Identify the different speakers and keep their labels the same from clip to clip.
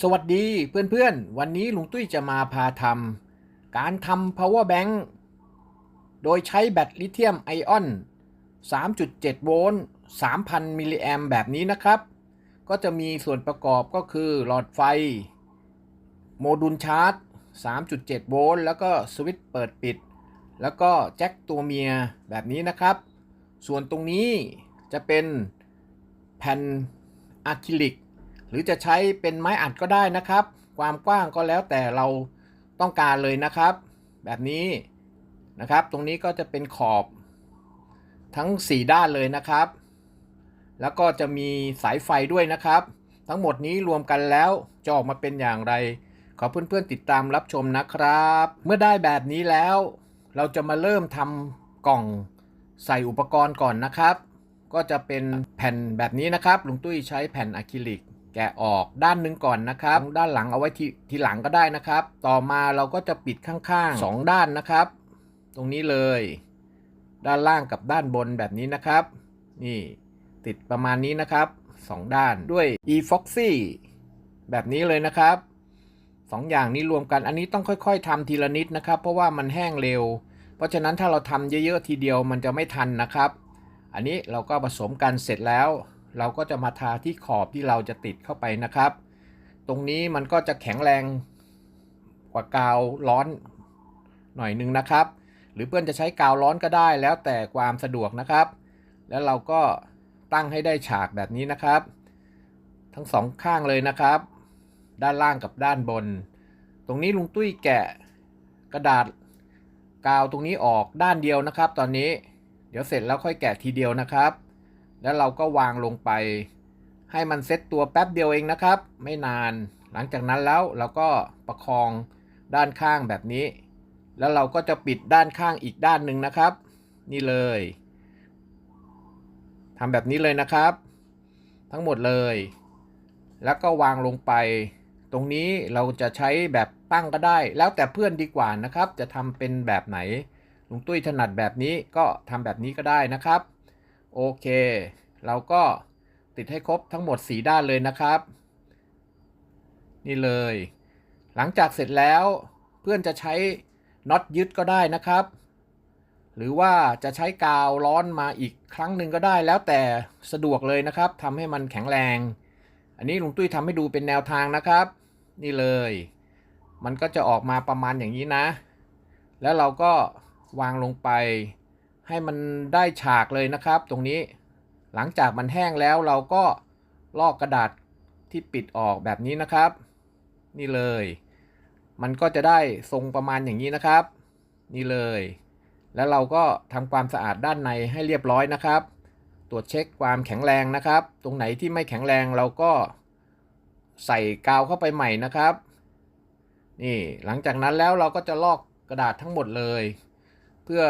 Speaker 1: สวัสดีเพื่อนๆ วันนี้ลุงตุ้ยจะมาพาทำการทำ power bank โดยใช้แบตลิเธียมไอออน 3.7 โวลต์ 3,000 มิลลิแอมแบบนี้นะครับ ก็จะมีส่วนประกอบก็คือหลอดไฟ โมดูลชาร์จ 3.7 โวลต์ แล้วก็สวิตช์เปิดปิด แล้วก็แจ็คตัวเมียแบบนี้นะครับ ส่วนตรงนี้จะเป็นแผ่นอะคริลิก รือจะใช้เป็นไม้อัดก็ได้นะครับ ความกว้างก็แล้วแต่เราต้องการเลยนะครับ แบบนี้นะครับ ตรงนี้ก็จะเป็นขอบทั้ง 4 ด้านเลยนะครับ แล้วก็จะมีสายไฟด้วยนะครับ ทั้งหมดนี้รวมกันแล้วจะออกมาเป็นอย่างไร ขอเพื่อนๆติดตามรับชมนะครับ เมื่อได้แบบนี้แล้ว เราจะมาเริ่มทำกล่องใส่อุปกรณ์ก่อนนะครับ ก็จะเป็นแผ่นแบบนี้นะครับลุงตุ้ยใช้แผ่นอะคริลิก แกะออกด้านหนึ่งก่อนนะครับ ด้านหลังเอาไว้ทีทีหลังก็ได้นะครับ ต่อมาเราก็จะปิดข้างๆสองด้านนะครับ ตรงนี้เลย ด้านล่างกับด้านบนแบบนี้นะครับ นี่ติดประมาณนี้นะครับสองด้านด้วย e-foxy แบบนี้เลยนะครับสองอย่างนี้รวมกันอันนี้ต้องค่อย ๆทำทีละนิดนะครับ เพราะว่ามันแห้งเร็ว เพราะฉะนั้นถ้าเราทำเยอะๆทีเดียวมันจะไม่ทันนะครับ อันนี้เราก็ผสมกันเสร็จแล้ว เราก็จะมาทาที่ขอบที่เราจะติดเข้าไปนะครับ ตรงนี้มันก็จะแข็งแรงกว่ากาวร้อนหน่อยนึงนะครับ หรือเพื่อนจะใช้กาวร้อนก็ได้แล้วแต่ความสะดวกนะครับ แล้วเราก็ตั้งให้ได้ฉากแบบนี้นะครับ ทั้งสองข้างเลยนะครับ ด้านล่างกับด้านบน ตรงนี้ลุงตุ้ยแกะกระดาษกาวตรงนี้ออกด้านเดียวนะครับ ตอนนี้เดี๋ยวเสร็จแล้วค่อยแกะทีเดียวนะครับ แล้วเราก็วางลงไป ให้มันเซตตัวแป๊บเดียวเองนะครับ ไม่นานหลังจากนั้นแล้วเราก็ประคองด้านข้างแบบนี้ แล้วเราก็จะปิดด้านข้างอีกด้านหนึ่งนะครับ นี่เลยทำแบบนี้เลยนะครับ ทั้งหมดเลย แล้วก็วางลงไป ตรงนี้เราจะใช้แบบตั้งก็ได้ แล้วแต่เพื่อนดีกว่านะครับ จะทำเป็นแบบไหนลุงตุ้ยถนัดแบบนี้ก็ทำแบบนี้ก็ได้นะครับ โอเค เราก็ติดให้ครบทั้งหมด 4 ด้านเลยนะครับ นี่เลย หลังจากเสร็จแล้วเพื่อนจะใช้น็อตยึดก็ได้นะครับ หรือว่าจะใช้กาวร้อนมาอีกครั้งหนึ่งก็ได้แล้วแต่สะดวกเลยนะครับทำให้มันแข็งแรง อันนี้ลุงตุ้ยทำให้ดูเป็นแนวทางนะครับ นี่เลย มันก็จะออกมาประมาณอย่างนี้นะ แล้วเราก็วางลงไป ให้มันได้ฉากเลยนะครับ ตรงนี้หลังจากมันแห้งแล้วเราก็ลอกกระดาษที่ปิดออกแบบนี้นะครับ นี่เลย มันก็จะได้ทรงประมาณอย่างนี้นะครับ นี่เลย แล้วเราก็ทำความสะอาดด้านในให้เรียบร้อยนะครับ ตรวจเช็คความแข็งแรงนะครับ ตรงไหนที่ไม่แข็งแรงเราก็ใส่กาวเข้าไปใหม่นะครับ นี่หลังจากนั้นแล้วเราก็จะลอกกระดาษทั้งหมดเลย เพื่อ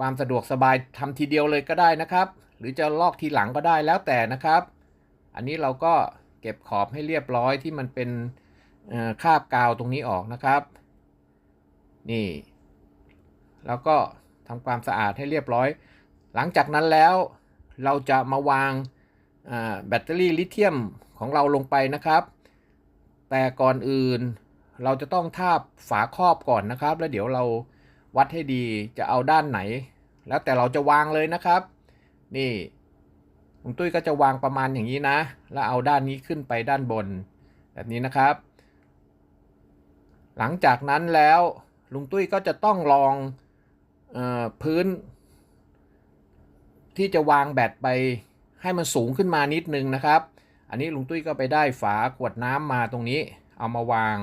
Speaker 1: ความสะดวกสบายทำทีเดียวเลยก็ได้นะครับ หรือจะลอกทีหลังก็ได้แล้วแต่นะครับ อันนี้เราก็เก็บขอบให้เรียบร้อยที่มันเป็นคาบกาวตรงนี้ออกนะครับ นี่ แล้วก็ทำความสะอาดให้เรียบร้อย หลังจากนั้นแล้วเราจะมาวางแบตเตอรี่ลิเธียมของเราลงไปนะครับ แต่ก่อนอื่นเราจะต้องทาบฝาครอบก่อนนะครับ แล้วเดี๋ยวเรา วัดให้ดีจะเอาด้านไหน แล้วแต่เราจะวางเลยนะครับ นี่ลุงตุ้ยก็จะวางประมาณอย่างนี้นะ แล้วเอาด้านนี้ขึ้นไปด้านบน แบบนี้นะครับ หลังจากนั้นแล้วลุงตุ้ยก็จะต้องลองเออพื้น ที่จะวางแบตไปให้มันสูงขึ้นมานิดนึงนะครับ อันนี้ลุงตุ้ยก็ไปได้ฝาขวดน้ำมาตรงนี้ เอามาวาง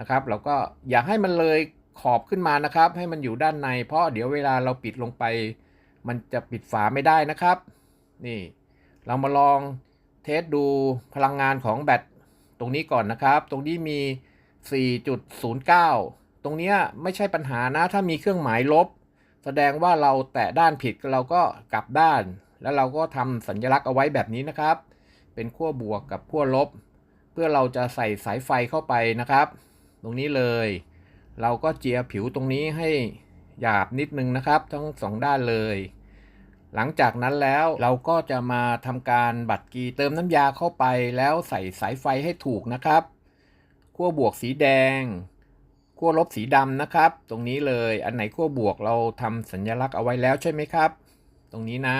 Speaker 1: นะครับ แล้วก็อย่าให้มันเลย ขอบขึ้นมานะครับ ให้มันอยู่ด้านในเพราะเดี๋ยวเวลาเราปิดลงไป มันจะปิดฝาไม่ได้นะครับ นี่ เรามาลองเทสดูพลังงานของแบตตรงนี้ก่อนนะครับ ตรงนี้มี 4.09 ตรงนี้ไม่ใช่ปัญหานะ ถ้ามีเครื่องหมายลบ แสดงว่าเราแตะด้านผิดเราก็กลับด้าน แล้วเราก็ทำสัญลักษณ์เอาไว้แบบนี้นะครับ เป็นขั้วบวกกับขั้วลบ เพื่อเราจะใส่สายไฟเข้าไปนะครับ ตรงนี้เลย เราก็เจียผิวตรงนี้ให้หยาบนิดนึงนะครับ ทั้งสองด้านเลย หลังจากนั้นแล้วเราก็จะมาทำการบัดกีเติมน้ำยาเข้าไปแล้วใส่สายไฟให้ถูกนะครับขั้วบวกสีแดงขั้วลบสีดำนะครับ ตรงนี้เลยอันไหนขั้วบวกเราทำสัญลักษณ์เอาไว้แล้วใช่ไหมครับ ตรงนี้นะ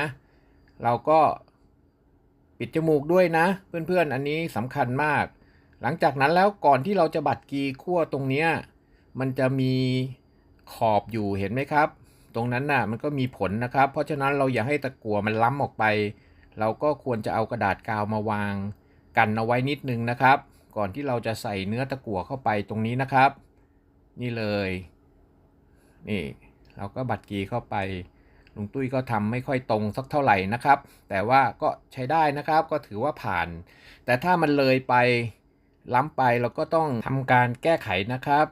Speaker 1: เราก็ปิดจมูกด้วยนะ เพื่อนๆ อันนี้สำคัญมาก หลังจากนั้นแล้วก่อนที่เราจะบัดกีขั้วตรงเนี้ย มันจะมีขอบอยู่เห็นไหมครับ ตรงนั้นน่ะมันก็มีผลนะครับ เพราะฉะนั้นเราอย่าให้ตะกั่วมันล้ำออกไป เราก็ควรจะเอากระดาษกาวมาวาง กันเอาไว้นิดนึงนะครับ ก่อนที่เราจะใส่เนื้อตะกั่วเข้าไปตรงนี้นะครับ นี่เลยนี่เราก็บัดกีเข้าไปลุงตุ้ยก็ทำไม่ค่อยตรงสักเท่าไหร่นะครับ แต่ว่าก็ใช้ได้นะครับก็ถือว่าผ่าน แต่ถ้ามันเลยไปล้ำไปเราก็ต้องทำการแก้ไขนะครับ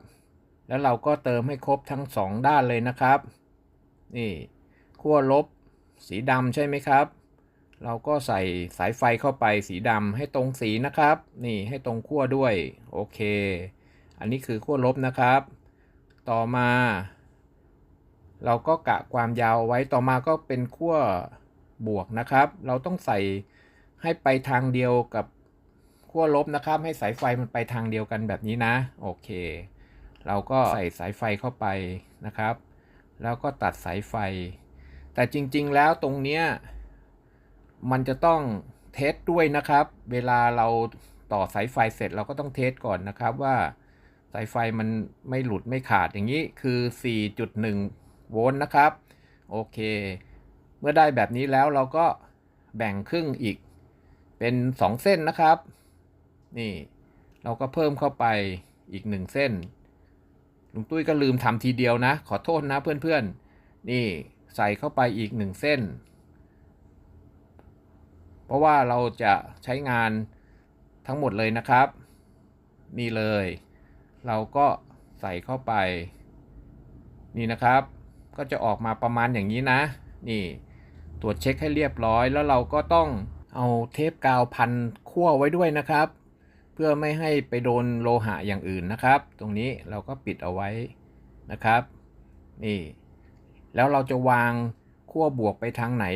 Speaker 1: แล้วเราก็เติมให้ครบทั้งสองด้านเลยนะครับ นี่ขั้วลบสีดำใช่ไหมครับ เราก็ใส่สายไฟเข้าไปสีดำให้ตรงสีนะครับ นี่ให้ตรงขั้วด้วย โอเค อันนี้คือขั้วลบนะครับ ต่อมา เราก็กะความยาวไว้ต่อมาก็เป็นขั้วบวกนะครับ เราต้องใส่ให้ไปทางเดียวกับขั้วลบนะครับ ให้สายไฟมันไปทางเดียวกันแบบนี้นะ โอเค เราก็ใส่สายไฟเข้าไปนะครับ แล้วก็ตัดสายไฟ แต่จริงๆแล้วตรงเนี้ยมันจะต้องเทสด้วยนะครับ เวลาเราต่อสายไฟเสร็จเราก็ต้องเทสก่อนนะครับว่าสายไฟมันไม่หลุดไม่ขาดอย่างนี้คือ 4.1 โวลต์นะครับ โอเค เมื่อได้แบบนี้แล้วเราก็แบ่งครึ่งอีกเป็น 2 เส้นนะครับ นี่ เราก็เพิ่มเข้าไปอีก 1 เส้น ลุงตุ้ยก็ลืมทำทีเดียวนะ ขอโทษนะเพื่อนๆ นี่ใส่เข้าไปอีก1เส้น เพราะว่าเราจะใช้งานทั้งหมดเลยนะครับ นี่เลย เราก็ใส่เข้าไป นี่นะครับ ก็จะออกมาประมาณอย่างนี้นะ นี่ตรวจเช็คให้เรียบร้อยแล้วเราก็ต้องเอาเทปกาวพันขั้วไว้ด้วยนะครับ เพื่อไม่ให้ไปโดนโลหะอย่างอื่นนะครับ ตรงนี้เราก็ปิดเอาไว้นะครับ นี่ แล้วเราจะวางขั้วบวกไปทางไหน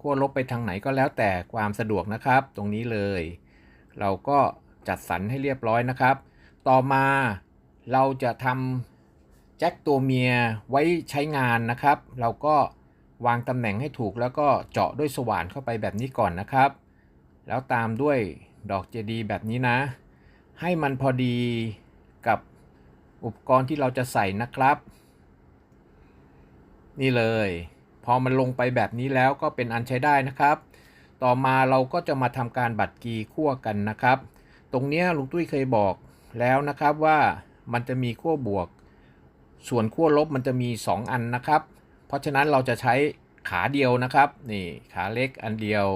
Speaker 1: ขั้วลบไปทางไหนก็แล้วแต่ความสะดวกนะครับ ตรงนี้เลย เราก็จัดสรรให้เรียบร้อยนะครับ ต่อมาเราจะทำแจ็คตัวเมียไว้ใช้งานนะครับ เราก็วางตำแหน่งให้ถูกแล้วก็เจาะด้วยสว่านเข้าไปแบบนี้ก่อนนะครับ แล้วตามด้วย ดอกเจดีแบบนี้นะ ให้มันพอดีกับอุปกรณ์ที่เราจะใส่นะครับ นี่เลย พอมันลงไปแบบนี้แล้วก็เป็นอันใช้ได้นะครับ ต่อมาเราก็จะมาทำการบัดกีคั่วกันนะครับ ตรงนี้ลุงตุ้ยเคยบอกแล้วนะครับว่ามันจะมีขั้วบวก ส่วนขั้วลบมันจะมี 2 อันนะครับ เพราะฉะนั้นเราจะใช้ขาเดียวนะครับ นี่ขาเล็กอันเดียว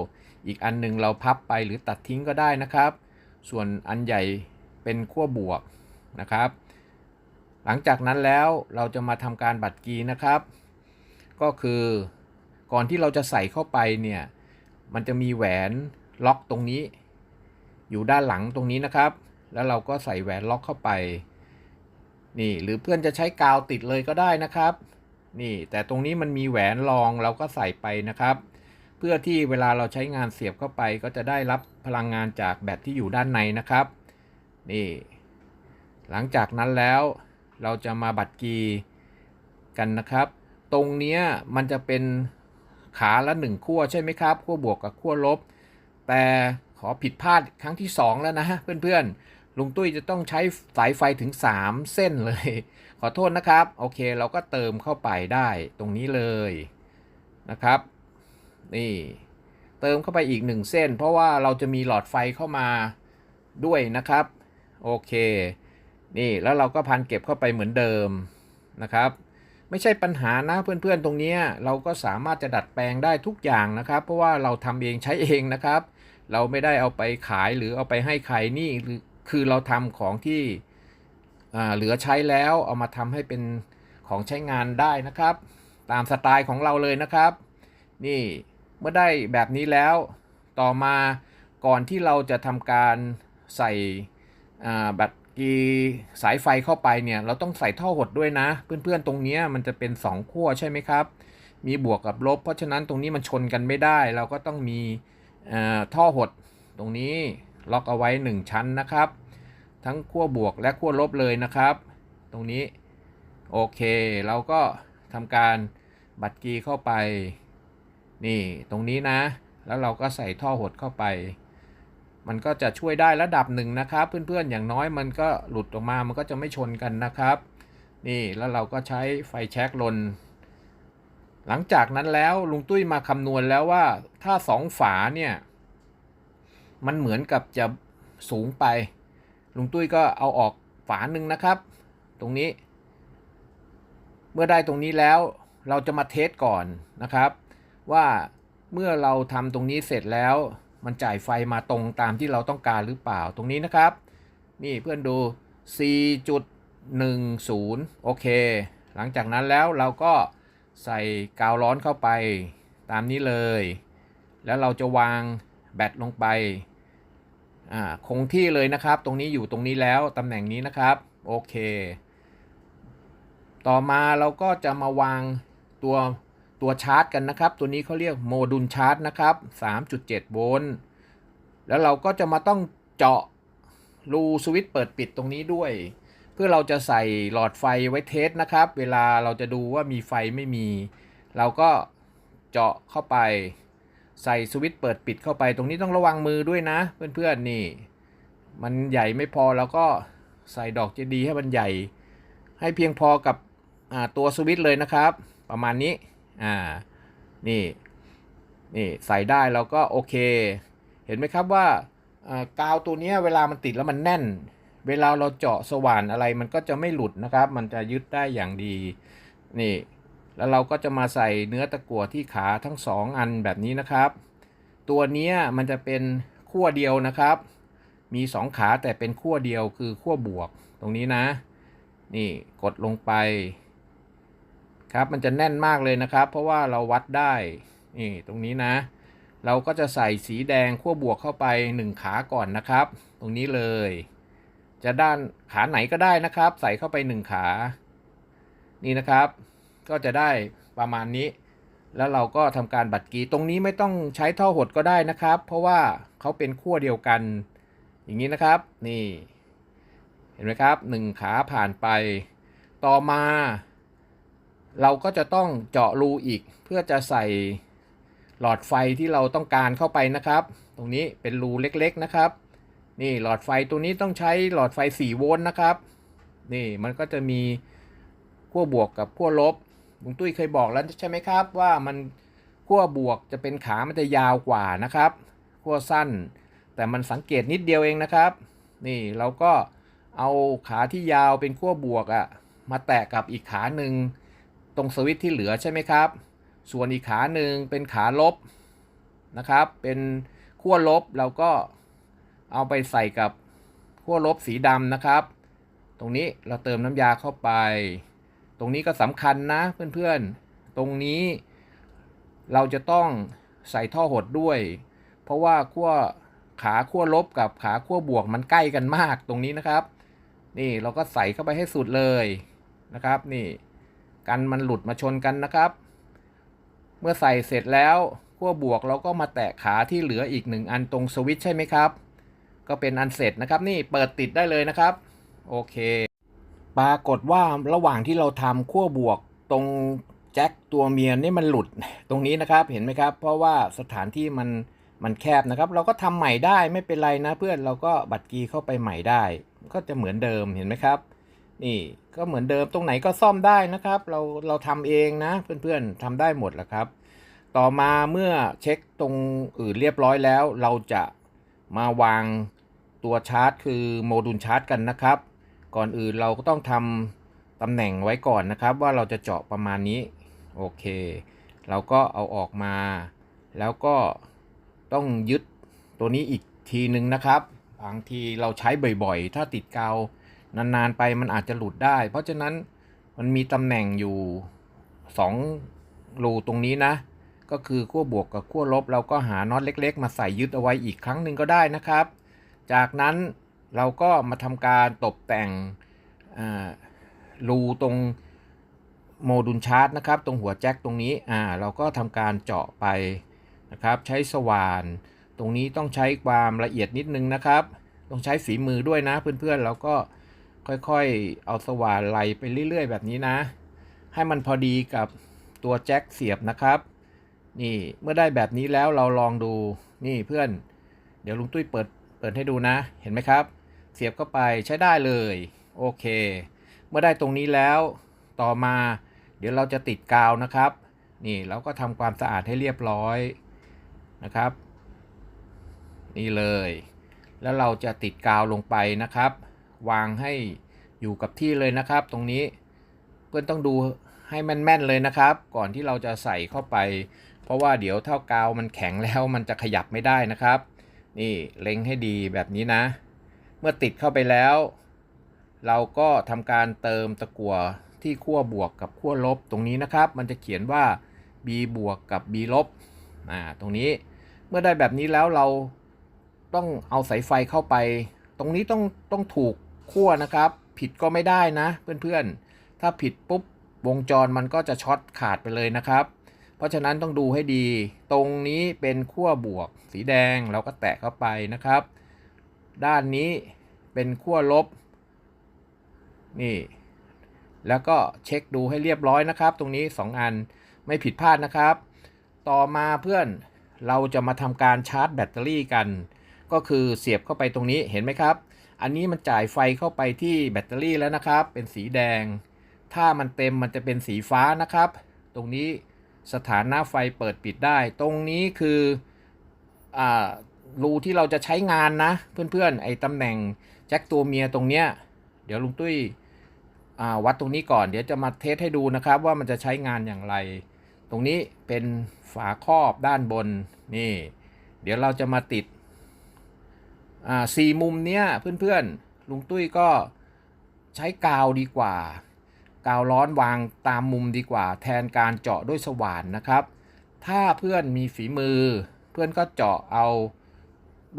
Speaker 1: อีกอันหนึ่งเราพับไปหรือตัดทิ้งก็ได้นะครับ ส่วนอันใหญ่เป็นขั้วบวกนะครับ หลังจากนั้นแล้วเราจะมาทำการบัดกีนะครับ ก็คือก่อนที่เราจะใส่เข้าไปเนี่ย มันจะมีแหวนล็อกตรงนี้ อยู่ด้านหลังตรงนี้นะครับ แล้วเราก็ใส่แหวนล็อกเข้าไป นี่หรือเพื่อนจะใช้กาวติดเลยก็ได้นะครับ นี่แต่ตรงนี้มันมีแหวนรองเราก็ใส่ไปนะครับ เพื่อที่เวลาเราใช้งานเสียบเข้าไปก็จะได้รับพลังงานจากแบตที่อยู่ด้านในนะครับ นี่ หลังจากนั้นแล้วเราจะมาบัดกีกันนะครับ ตรงนี้มันจะเป็นขาละหนึ่งขั้วใช่ไหมครับขั้วบวกกับขั้วลบ แต่ขอผิดพลาดครั้งที่ 2 แล้วนะฮะเพื่อนๆลุงตุ้ยจะต้องใช้สายไฟถึง 3 เส้นเลย ขอโทษนะครับ โอเคเราก็เติมเข้าไปได้ตรงนี้เลยนะครับ นี่เติมเข้าไปอีก1เส้น เพราะว่าเราจะมีหลอดไฟเข้ามาด้วยนะครับ โอเค นี่แล้วเราก็พันเก็บเข้าไปเหมือนเดิมนะครับ ไม่ใช่ปัญหานะเพื่อนๆตรงนี้เราก็สามารถจะดัดแปลงได้ทุกอย่างนะครับ เพราะว่าเราทำเองใช้เองนะครับ เราไม่ได้เอาไปขายหรือเอาไปให้ใครนี่คือเราทำของที่เหลือใช้แล้วเอามาทำให้เป็นของใช้งานได้นะครับ ตามสไตล์ของเราเลยนะครับ นี่ เมื่อได้แบบนี้แล้ว ต่อมาก่อนที่เราจะทำการใส่อ่าแบตกีสายไฟเข้าไปเนี่ย เราต้องใส่ท่อหดด้วยนะ เพื่อนๆตรงนี้มันจะเป็น 2 ขั้วใช่ไหมครับ มีบวกกับลบ เพราะฉะนั้นตรงนี้มันชนกันไม่ได้ เราก็ต้องมีท่อหดตรงนี้ล็อกเอาไว้ 1 ชั้นนะครับ ทั้งขั้วบวกและขั้วลบเลยนะครับ ตรงนี้โอเค เราก็ทำการบัตรกีเข้าไป นี่ตรงนี้นะ แล้วเราก็ใส่ท่อหดเข้าไป มันก็จะช่วยได้ระดับหนึ่งนะครับ เพื่อนๆอย่างน้อยมันก็หลุดออกมามันก็จะไม่ชนกันนะครับ นี่แล้วเราก็ใช้ไฟแช็กลน หลังจากนั้นแล้วลุงตุ้ยมาคำนวณแล้วว่าถ้าสองฝาเนี่ย มันเหมือนกับจะสูงไปลุงตุ้ยก็เอาออกฝาหนึ่งนะครับ ตรงนี้ เมื่อได้ตรงนี้แล้วเราจะมาเทสก่อนนะครับ ว่าเมื่อเราทำตรงนี้เสร็จแล้ว มันจ่ายไฟมาตรงตามที่เราต้องการหรือเปล่าตรงนี้นะครับ นี่เพื่อนดู 4.10 โอเค หลังจากนั้นแล้วเราก็ใส่กาวร้อนเข้าไปตามนี้เลย แล้วเราจะวางแบตลงไปคงที่เลยนะครับ ตรงนี้อยู่ตรงนี้แล้วตำแหน่งนี้นะครับ โอเค ต่อมาเราก็จะมาวางตัว ตัวชาร์จกันนะครับ ตัวนี้เขาเรียกโมดูลชาร์จนะครับ 3.7 โวลต์ แล้วเราก็จะมาต้องเจาะรูสวิตช์เปิดปิดตรงนี้ด้วย เพื่อเราจะใส่หลอดไฟไว้เทสนะครับ เวลาเราจะดูว่ามีไฟไม่มี เราก็เจาะเข้าไป ใส่สวิตช์เปิดปิดเข้าไป ตรงนี้ต้องระวังมือด้วยนะ เพื่อนๆนี่ มันใหญ่ไม่พอเราก็ใส่ดอกเจดีให้มันใหญ่ ให้เพียงพอกับตัวสวิตช์เลยนะครับ ประมาณนี้ อ่า นี่ นี่ใส่ได้เราก็โอเค เห็นไหมครับว่ากาวตัวนี้เวลามันติดแล้วมันแน่น เวลาเราเจาะสว่านอะไรมันก็จะไม่หลุดนะครับ มันจะยึดได้อย่างดี นี่ แล้วเราก็จะมาใส่เนื้อตะกั่วที่ขาทั้งสองอันแบบนี้นะครับ ตัวนี้มันจะเป็นขั้วเดียวนะครับ มีสองขาแต่เป็นขั้วเดียวคือขั้วบวกตรงนี้นะ นี่กดลงไป ครับมันจะแน่นมากเลยนะครับ เพราะว่าเราวัดได้นี่ตรงนี้นะ เราก็จะใส่สีแดงขั้วบวกเข้าไปหนึ่งขาก่อนนะครับ ตรงนี้เลย จะด้านขาไหนก็ได้นะครับ ใส่เข้าไปหนึ่งขา นี่นะครับ ก็จะได้ประมาณนี้ แล้วเราก็ทำการบัดกีตรงนี้ไม่ต้องใช้ท่อหดก็ได้นะครับ เพราะว่าเขาเป็นขั้วเดียวกัน อย่างนี้นะครับนี่ เห็นไหมครับหนึ่งขาผ่านไป ต่อมา เราก็จะต้องเจาะรูอีกเพื่อจะใส่หลอดไฟที่เราต้องการเข้าไปนะครับ ตรงนี้เป็นรูเล็กๆนะครับ นี่หลอดไฟตัวนี้ต้องใช้หลอดไฟ 4 โวลต์นะครับ นี่มันก็จะมีขั้วบวกกับขั้วลบลุงตุ้ยเคยบอกแล้วใช่ไหมครับ ว่ามันขั้วบวกจะเป็นขามันจะยาวกว่านะครับขั้วสั้น แต่มันสังเกตนิดเดียวเองนะครับ นี่เราก็เอาขาที่ยาวเป็นขั้วบวกอะ่ะมาแตะกับอีกขาหนึ่ง ตรงสวิตช์ที่เหลือใช่ไหมครับ ส่วนอีกขาหนึ่งเป็นขาลบนะครับ เป็นขั้วลบเราก็เอาไปใส่กับขั้วลบสีดำนะครับ ตรงนี้เราเติมน้ำยาเข้าไป ตรงนี้ก็สำคัญนะเพื่อนๆ ตรงนี้เราจะต้องใส่ท่อหดด้วย เพราะว่าขั้วขาขั้วลบกับขาขั้วบวกมันใกล้กันมากตรงนี้นะครับ นี่เราก็ใส่เข้าไปให้สุดเลยนะครับ นี่ กันมันหลุดมาชนกันนะครับ เมื่อใส่เสร็จแล้วขั้วบวกเราก็มาแตะขาที่เหลืออีกหนึ่งอันตรงสวิตช์ใช่ไหมครับ ก็เป็นอันเสร็จนะครับนี่เปิดติดได้เลยนะครับ โอเค ปรากฏว่าระหว่างที่เราทำขั้วบวกตรงแจ็คตัวเมียนี่มันหลุดตรงนี้นะครับเห็นไหมครับ เพราะว่าสถานที่มันมันแคบนะครับ เราก็ทำใหม่ได้ไม่เป็นไรนะเพื่อนเราก็บัตรกีเข้าไปใหม่ได้ ก็จะเหมือนเดิมเห็นไหมครับ นี่ก็เหมือนเดิมตรงไหนก็ซ่อมได้นะครับ เราเราทำเองนะเพื่อนๆทำได้หมดแหละครับ ต่อมาเมื่อเช็คตรงอื่นเรียบร้อยแล้ว เราจะมาวางตัวชาร์จ คือโมดูลชาร์จกันนะครับ ก่อนอื่นเราก็ต้องทำตำแหน่งไว้ก่อนนะครับ ว่าเราจะเจาะประมาณนี้โอเค เราก็เอาออกมา แล้วก็ต้องยึดตัวนี้อีกทีหนึ่งนะครับบางทีเราใช้บ่อยๆ ถ้าติดกาว นานๆไปมันอาจจะหลุดได้ เพราะฉะนั้นมันมีตำแหน่งอยู่2รูตรงนี้นะ ก็คือขั้วบวกกับขั้วลบ เราก็หาน็อตเล็ก ๆ มาใส่ยึดเอาไว้อีกครั้งหนึ่งก็ได้นะครับ จากนั้นเราก็มาทำการตกแต่งรูตรงโมดูลชาร์จนะครับ ตรงหัวแจ็คตรงนี้อ่าเราก็ทำการเจาะไปนะครับ ใช้สว่าน ตรงนี้ต้องใช้ความละเอียดนิดนึงนะครับ ต้องใช้ฝีมือด้วยนะเพื่อนๆแล้วก็ ค่อยๆ เอาสว่านไล่ไปเรื่อยๆ แบบนี้นะ ให้มันพอดีกับตัวแจ็คเสียบนะครับ นี่เมื่อได้แบบนี้แล้วเราลองดูนี่เพื่อน เดี๋ยวลุงตุ้ยเปิดเปิดให้ดูนะ เห็นไหมครับ เสียบเข้าไปใช้ได้เลย โอเค เมื่อได้ตรงนี้แล้วต่อมา เดี๋ยวเราจะติดกาวนะครับ นี่เราก็ทำความสะอาดให้เรียบร้อยนะครับ นี่เลย แล้วเราจะติดกาวลงไปนะครับ วางให้อยู่กับที่เลยนะครับ ตรงนี้เพื่อนต้องดูให้แม่นๆเลยนะครับ ก่อนที่เราจะใส่เข้าไป เพราะว่าเดี๋ยวเท่ากาวมันแข็งแล้วมันจะขยับไม่ได้นะครับ นี่เล็งให้ดีแบบนี้นะ เมื่อติดเข้าไปแล้ว เราก็ทำการเติมตะกั่วที่ขั้วบวกกับขั้วลบตรงนี้นะครับ มันจะเขียนว่า b บวกกับ b ลบอ่าตรงนี้เมื่อได้แบบนี้แล้วเราต้องเอาสายไฟเข้าไป ตรงนี้ต้องต้องถูก ขั้วนะครับ ผิดก็ไม่ได้นะเพื่อนๆ ถ้าผิดปุ๊บวงจรมันก็จะช็อตขาดไปเลยนะครับ เพราะฉะนั้นต้องดูให้ดี ตรงนี้เป็นขั้วบวก สีแดงเราก็แตะเข้าไปนะครับ ด้านนี้เป็นขั้วลบ นี่ แล้วก็เช็คดูให้เรียบร้อยนะครับ ตรงนี้ 2 อันไม่ผิดพลาดนะครับ ต่อมาเพื่อนเราจะมาทำการชาร์จแบตเตอรี่กัน ก็คือเสียบเข้าไปตรงนี้เห็นไหมครับ อันนี้มันจ่ายไฟเข้าไปที่แบตเตอรี่แล้วนะครับ เป็นสีแดง ถ้ามันเต็มมันจะเป็นสีฟ้านะครับ ตรงนี้สถานะไฟเปิดปิดได้ ตรงนี้คืออ่ารูที่เราจะใช้งานนะ เพื่อนๆ ไอ้ตำแหน่งแจ็คตัวเมียตรงเนี้ย เดี๋ยวลุงตุ้ยวัดตรงนี้ก่อน เดี๋ยวจะมาเทสให้ดูนะครับ ว่ามันจะใช้งานอย่างไร ตรงนี้เป็นฝาครอบด้านบนนี่ เดี๋ยวเราจะมาติด สี่มุมเนี้ยเพื่อนๆ ลุงตุ้ยก็ใช้กาวดีกว่า กาวร้อนวางตามมุมดีกว่า แทนการเจาะด้วยสว่านนะครับ ถ้าเพื่อนมีฝีมือ เพื่อนก็เจาะเอา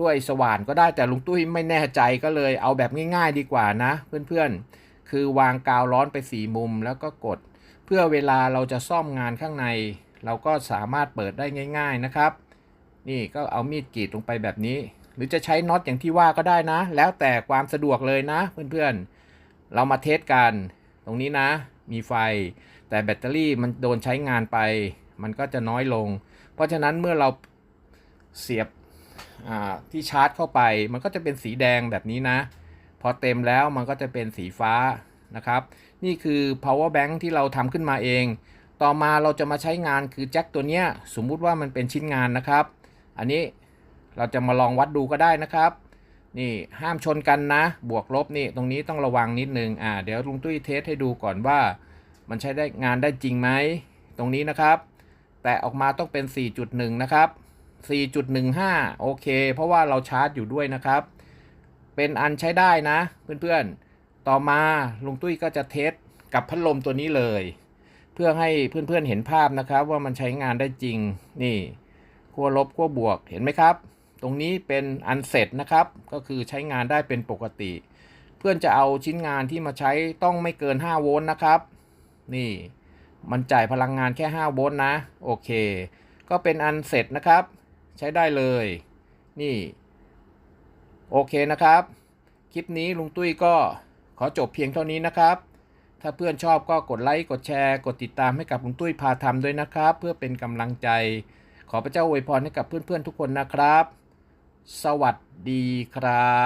Speaker 1: ด้วยสว่านก็ได้แต่ลุงตุ้ยไม่แน่ใจก็เลยเอาแบบง่าย ๆ ดีกว่านะ เพื่อนๆ คือวางกาวร้อนไปสี่มุมแล้วก็กด เพื่อเวลาเราจะซ่อมงานข้างใน เราก็สามารถเปิดได้ง่าย ๆนะครับ นี่ก็เอามีดกรีดลงไปแบบนี้ หรือจะใช้น็อตอย่างที่ว่าก็ได้นะ แล้วแต่ความสะดวกเลยนะ เพื่อนๆ เรามาเทสกัน ตรงนี้นะ มีไฟ แต่แบตเตอรี่มันโดนใช้งานไป มันก็จะน้อยลง เพราะฉะนั้นเมื่อเราเสียบที่ชาร์จเข้าไป มันก็จะเป็นสีแดงแบบนี้นะ พอเต็มแล้วมันก็จะเป็นสีฟ้านะครับ นี่คือ power bank ที่เราทำขึ้นมาเอง ต่อมาเราจะมาใช้งานคือแจ็คตัวเนี้ย สมมุติว่ามันเป็นชิ้นงานนะครับ อันนี้ เราจะมาลองวัดดูก็ได้นะครับ นี่ห้ามชนกันนะ บวกลบนี่ตรงนี้ต้องระวังนิดนึงอ่าเดี๋ยวลุงตุ้ยเทสให้ดูก่อนว่า มันใช้ได้งานได้จริงไหมตรงนี้นะครับ แต่ออกมาต้องเป็น 4.1 นะครับ 4.15 โอเค เพราะว่าเราชาร์จอยู่ด้วยนะครับ เป็นอันใช้ได้นะเพื่อนๆ ต่อมาลุงตุ้ยก็จะเทสกับพัดลมตัวนี้เลย เพื่อให้เพื่อนๆเห็นภาพนะครับ ว่ามันใช้งานได้จริงนี่ขั้วลบขั้วบวกเห็นไหมครับ ตรงนี้เป็นอันเสร็จนะครับ ก็คือใช้งานได้เป็นปกติ เพื่อนจะเอาชิ้นงานที่มาใช้ต้องไม่เกิน 5 โวลต์นะครับ นี่มันจ่ายพลังงานแค่ 5 โวลต์นะ โอเค ก็เป็นอันเสร็จนะครับ ใช้ได้เลย นี่ โอเคนะครับ คลิปนี้ลุงตุ้ยก็ขอจบเพียงเท่านี้นะครับ ถ้าเพื่อนชอบก็กดไลค์ กดแชร์ กดติดตามให้กับลุงตุ้ยพาทำด้วยนะครับ เพื่อเป็นกำลังใจ ขอพระเจ้าอวยพรให้กับเพื่อนๆทุกคนนะครับ สวัสดีครับ